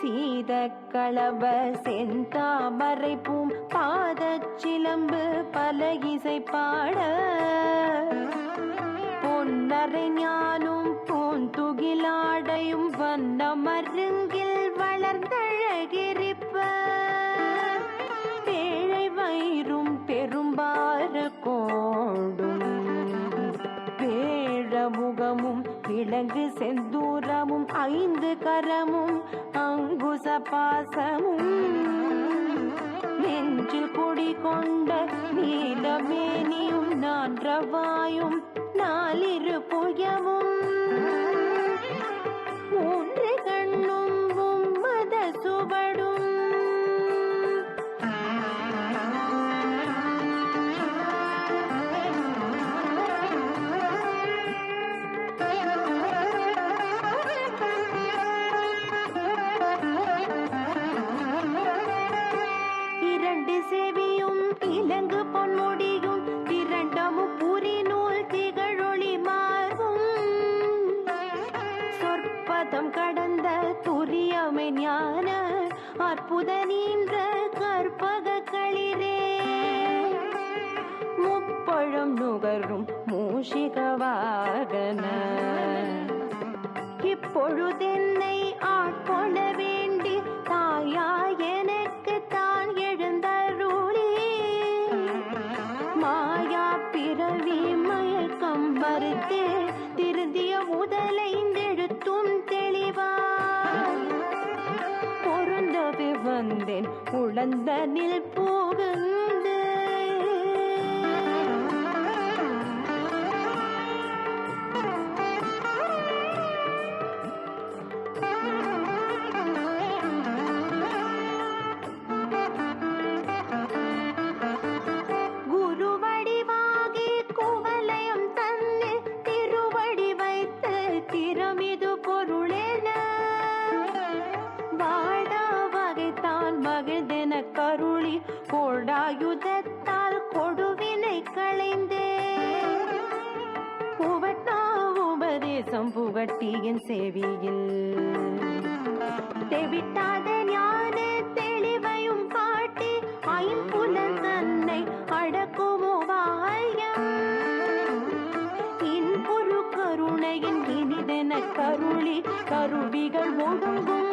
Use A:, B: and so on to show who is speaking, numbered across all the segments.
A: சீத களப செந்தாமரை பூம் பாதச்சிலம்பு பல இசை பாட. பொன்னரை ஞானும் பூந்துகிலாடையும் வந்த மருங்கில் வளர்ந்தழகிரிப்ப. பேழை வயிறும் பெரும்பாறு கோடும். பேழ முகமும் விலங்கு செந்தூரமும் ஐந்து கரமும் அங்குச பாசமும். நெஞ்சில் குடி கொண்ட நீலமேனியும் நான்றவாயும் நாலிரு புயமும். மூன்று கண்ணும் மத சுவடும் உன்னை ஆட்கொள்ள வேண்டி தாயா எனக்கு தான் எழுந்தருளி மாயா பிறவி மயக்கம் மறுத்தே திருந்திய முதலைந்தெழுத்தும் தெளிவா பொருந்தவே வந்தேன் உழந்தனில் புகுந்து குருவடிவாகி உபதேசம் புகட்டியின் செவியில். தெவிட்டாத ஞான தெளிவையும் காட்டி ஐம்புலன் தன்னை அடக்குமோ வாயம். இன்புரு கருணையின் இனிதென கருளி கருவிகள் ஒடுங்கும்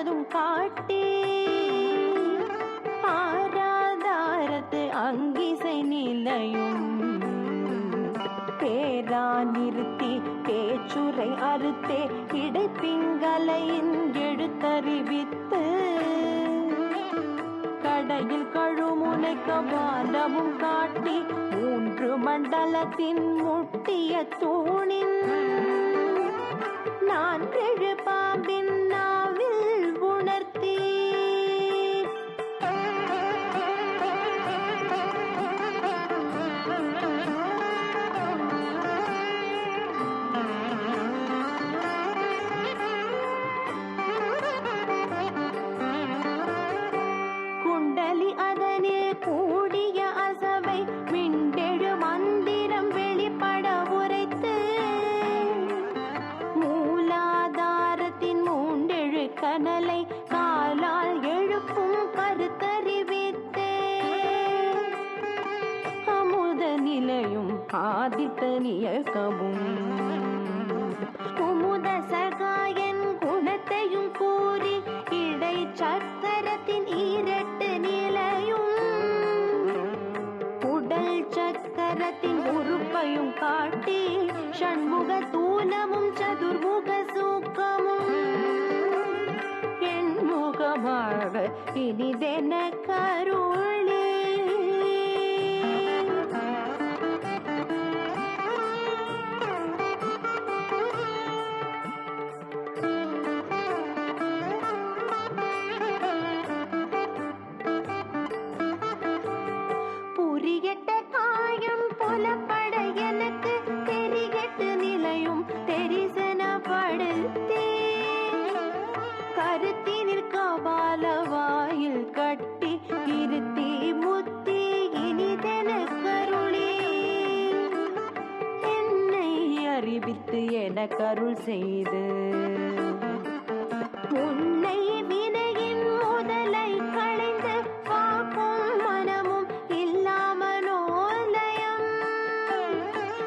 A: பாடும் பாட்டே ஆராதாரத்து அங்கிசை நிலையும். பேரா நிறுத்தி பேச்சுரை அறுத்தே. இடைப்பிங்கலையின் எழுத்தறிவித்து. கடையில் கழுமுனை கபாலமும் காட்டி. மூன்று மண்டலத்தின் முட்டிய தூணின். நான் பாம்பின் ஆதித்த நியக்கமும் குமுத சகாயன் குணத்தையும் கூறி இடை சக்கரத்தின் ஈரட்டு நிலையும். உடல் சக்கரத்தின் உறுப்பையும் காட்டி ஷண்முக தூலமும் சதுர்முக சூக்கமும். என் முகமாக இனிதென கருள் நடக்கருள் செய்து. உன்னை வினையின் முதலை களைந்து காக்கும் மனமும் இல்லாமலோலயம்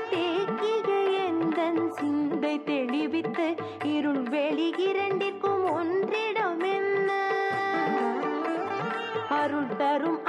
A: தேக்கிய எந்த சிந்தை தெளிவித்து இருள் வெளியிரண்டிற்கும் ஒன்றிடம் என்ன அருள் தரும்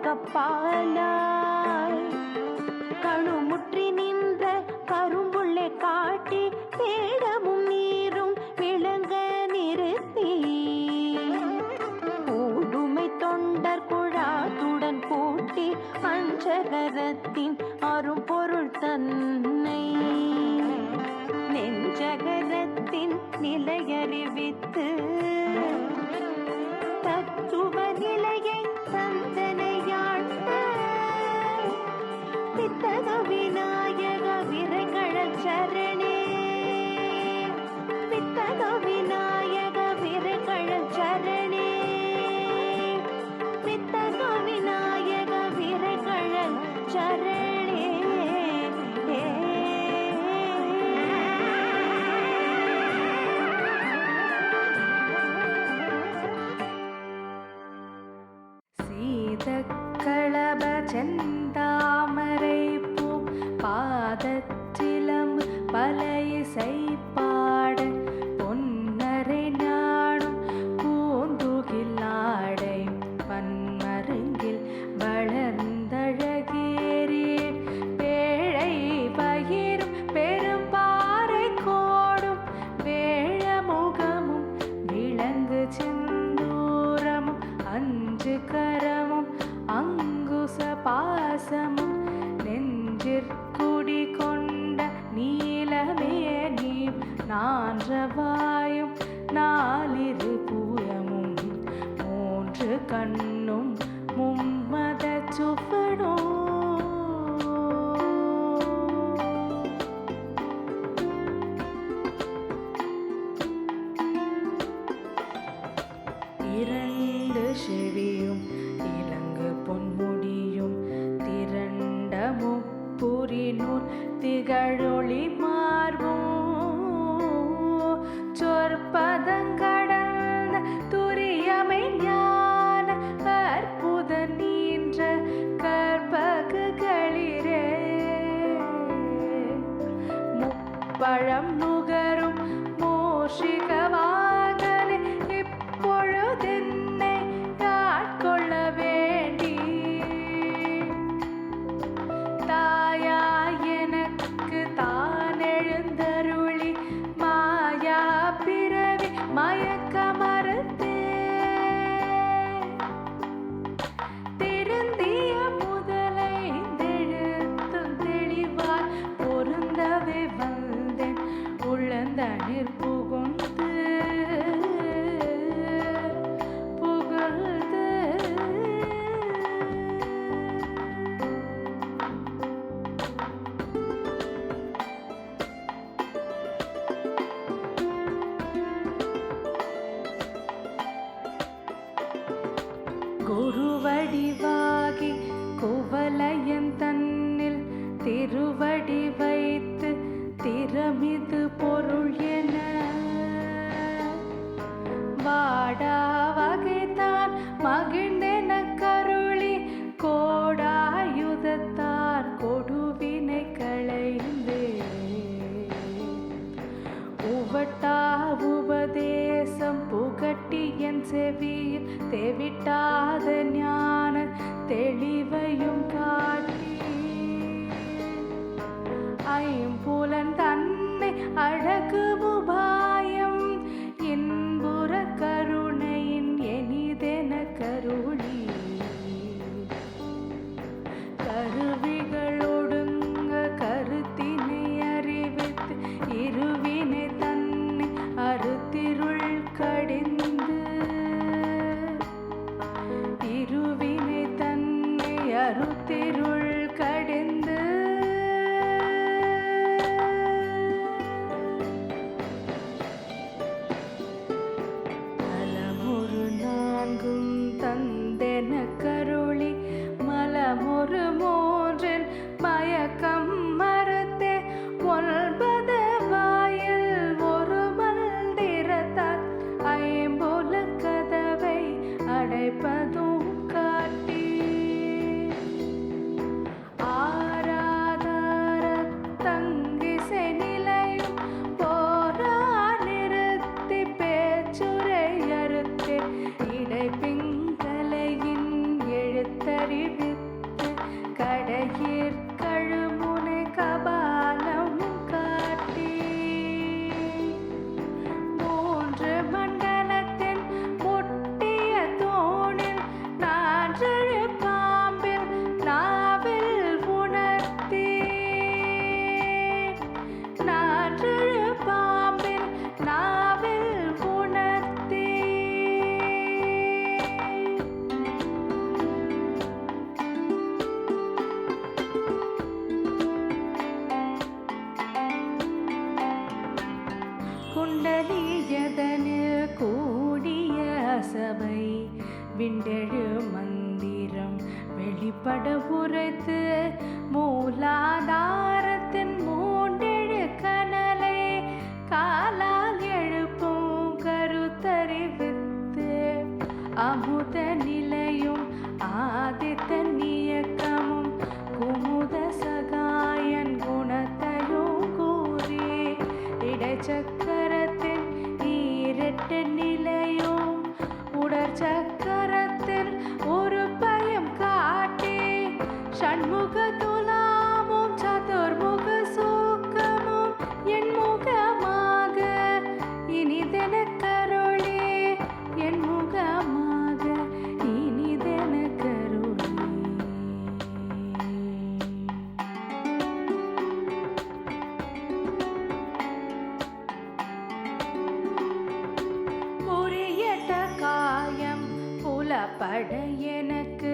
A: கப்பாலாய் கணுமுற்றி நின்ற கரும்புள்ளை காட்டி பேடமும் நீரும் விளங்க நிறுத்தி. கூடுமை தொண்டர் குழாத்துடன் கூட்டி அஞ்சகரத்தின் அரும்பொருள் தன்னை நெஞ்சகரத்தின் நிலையறிவித்து
B: வித்தகவினா Paramo. அமுத நிலையும் ஆதித்த நியக்கமும் குமுத சகாயன் குணத்தையும் கூறி இடைச்சக்கரத்தின் ஈரட்டு நிலையும் உடற்சக்கரத்தில் ஒரு பயம் காட்டி சண்முக துல பட எனக்கு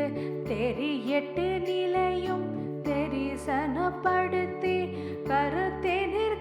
B: தெரியட்டு நிலையும் தெரிசனப்படுத்தி கருத்தே நிற்க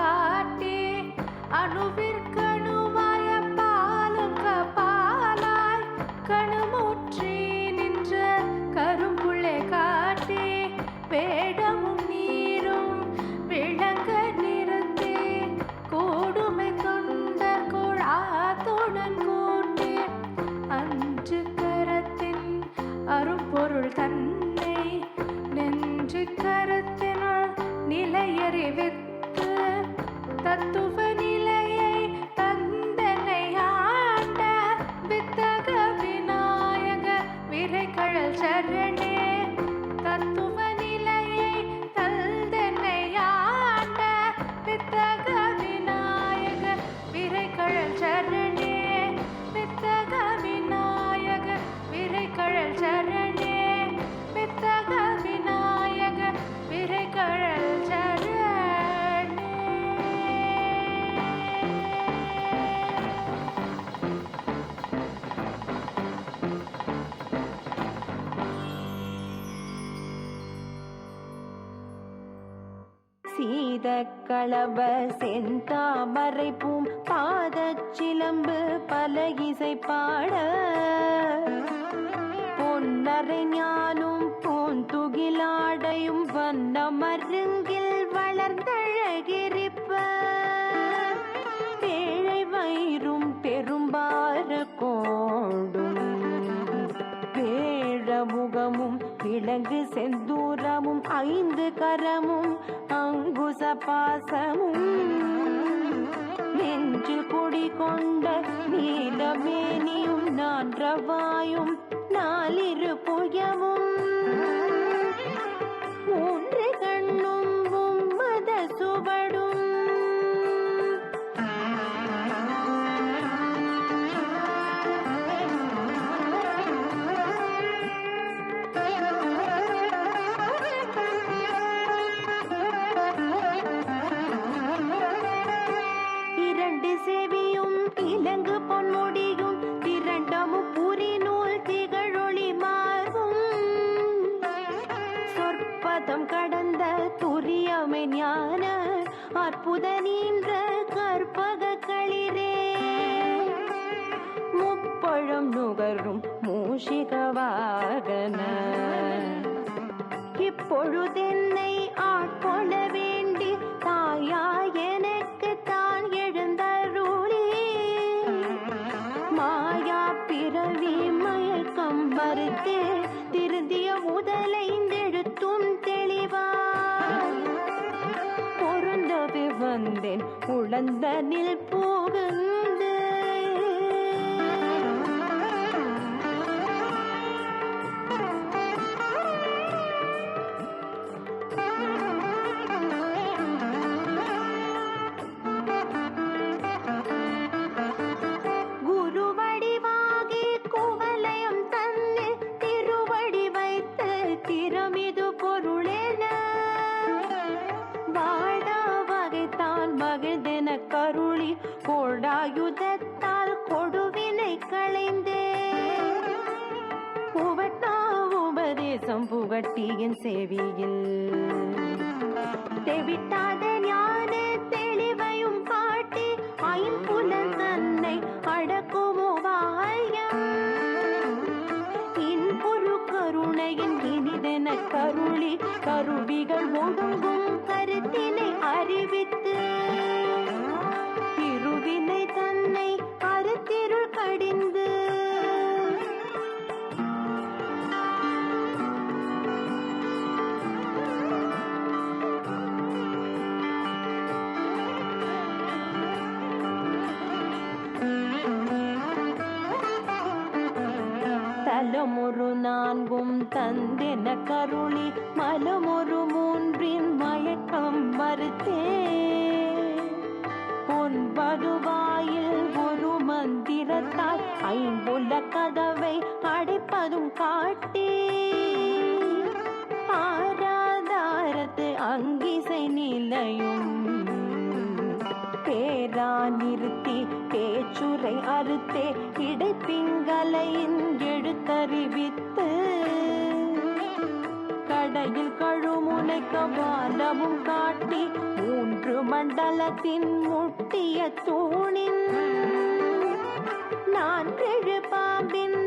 B: காட்டி அணுவிற்கணுமா? 哥
A: 哥。களவ செந்தாமரை பூம் பாதச் சிலம்பு பல இசை பாட. பொன்னரை ஞானும் பூந்துகிலாடையும் வண்ண மருங்கில் வளர்ந்தழகிரிப்ப. பேழை வயிறும் பெரும்பாறு கோடும். வேழமுகமும் விலங்கு செந்தூரமும் ஐந்து கரமும் பூச பாசமும் நெஞ்சில் குடி கொண்ட நீலமேனியும் நான்றவாயும் நாலிரு புயமும் புதனி வந்தேன். உழந்தனில் புகுந்து செவியில் தெவிட்டாத ஞான தெளிவையும் காட்டி ஐம்புலன் தன்னை அடக்குமோ வாயம் இன்பொரு கருணையின் இனிதென கருளி கருவிகள் ஒடுங்கும் கருத்தினை தலமொரு நான்கும் தந்தென கருளி மலமொரு மூன்றின் மயக்கம் மறுத்தே. ஒன்பது வாயில் ஒரு மந்திரத்தால் ஐம்புல கதவை அடைப்பதும் காட்டே. ஆராதாரத்து அங்கிசை நிலையும் பேரா நிறுத்தி பேச்சுரை அறுத்தே இடைப்பிங்கலையின் எழுத்தறிவித்து கடையில் கழுமுனைக்க கபாலமும் காட்டி மூன்று மண்டலத்தின் முட்டிய தூணின் நான் கெழு பாம்பின்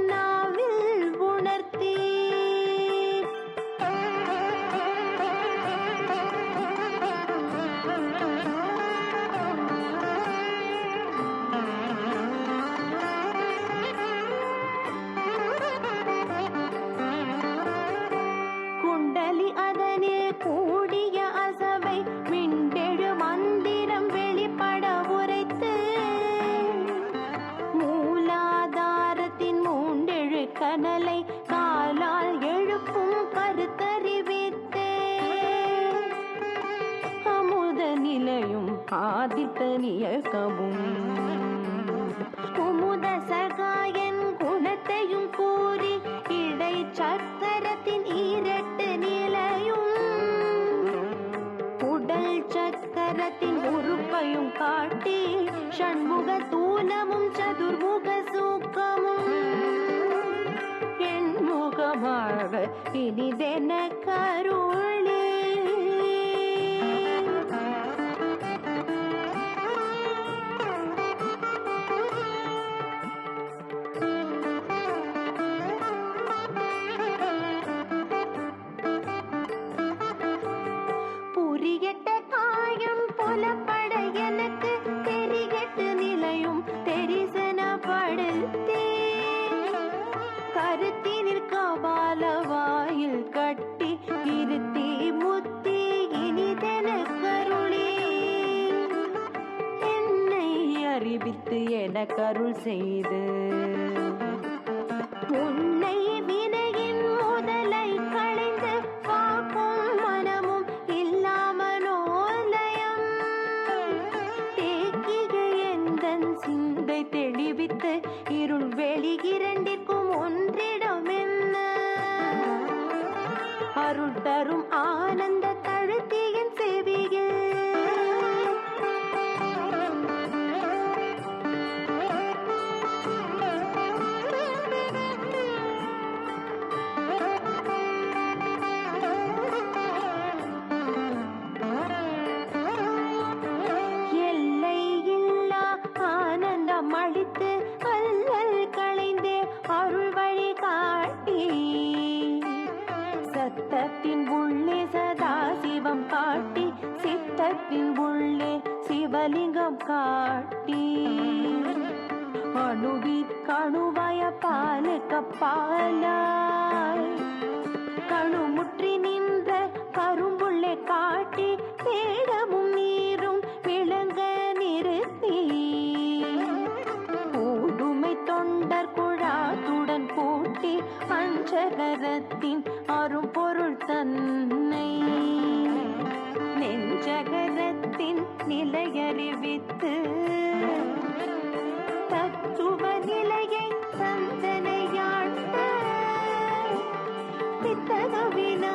A: ஆதித்த குமுத சகாயன் குணத்தையும் கூறி இடை சக்கரத்தின் ஈரட்டு நிலையும். உடல் சக்கரத்தின் உறுப்பையும் காட்டி ஷண்முக தூலமும் சதுர்முக சூக்கமும். என் முகமாக இனிதென கருளே கருத்தினிற் கபால வாயில் கட்டி இருத்தி முத்தி இனிதென கருளே
C: என்னை அறிவித்து என கருள் செய்து
A: உன் காட்டி. அணுவி கணுவய பாலுக்கு பாலாய். கணுமுற்றி நின்ற கரும்புள்ளே காட்டி வேடமும் நீரும் விளங்க நிறுத்தி. ஊடுமை தொண்டர் குழாத்துடன் கூட்டி பஞ்சகரத்தின் அரும்பொருள் தன்னை. ஜகதத்தின் நிலையறிவித்து தத்துவ நிலையை தந்தனையாட்ட பித்தகவினா